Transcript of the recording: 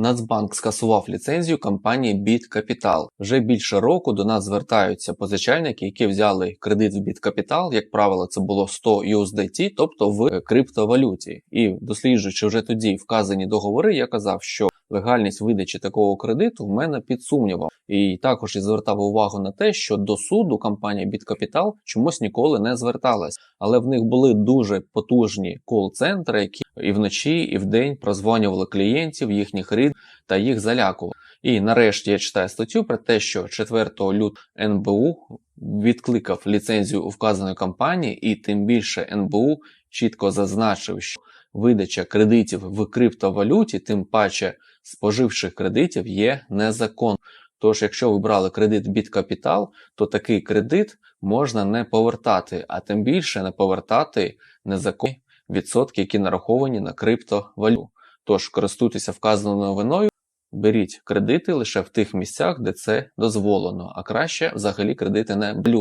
Нацбанк скасував ліцензію компанії BitCapital. Вже більше року до нас звертаються позичальники, які взяли кредит в BitCapital. Як правило, це було 100 USDT, тобто в криптовалюті. І досліджуючи вже тоді вказані договори, я казав, що легальність видачі такого кредиту в мене під сумнівом. І також і звертав увагу на те, що до суду компанія BitCapital чомусь ніколи не зверталась, але в них були дуже потужні кол-центри, які і вночі, і вдень прозвонювали клієнтів, їхніх рід та їх залякували. І нарешті я читаю статтю про те, що 4 лютого НБУ відкликав ліцензію у вказаної компанії, і тим більше НБУ чітко зазначив, що видача кредитів в криптовалюті, тим паче споживчих кредитів, є незаконною. Тож, якщо ви брали кредит BitCapital, то такий кредит можна не повертати, а тим більше не повертати незаконні відсотки, які нараховані на криптовалюту. Тож користуйтеся вказаною новиною, беріть кредити лише в тих місцях, де це дозволено, а краще взагалі кредити не блюд.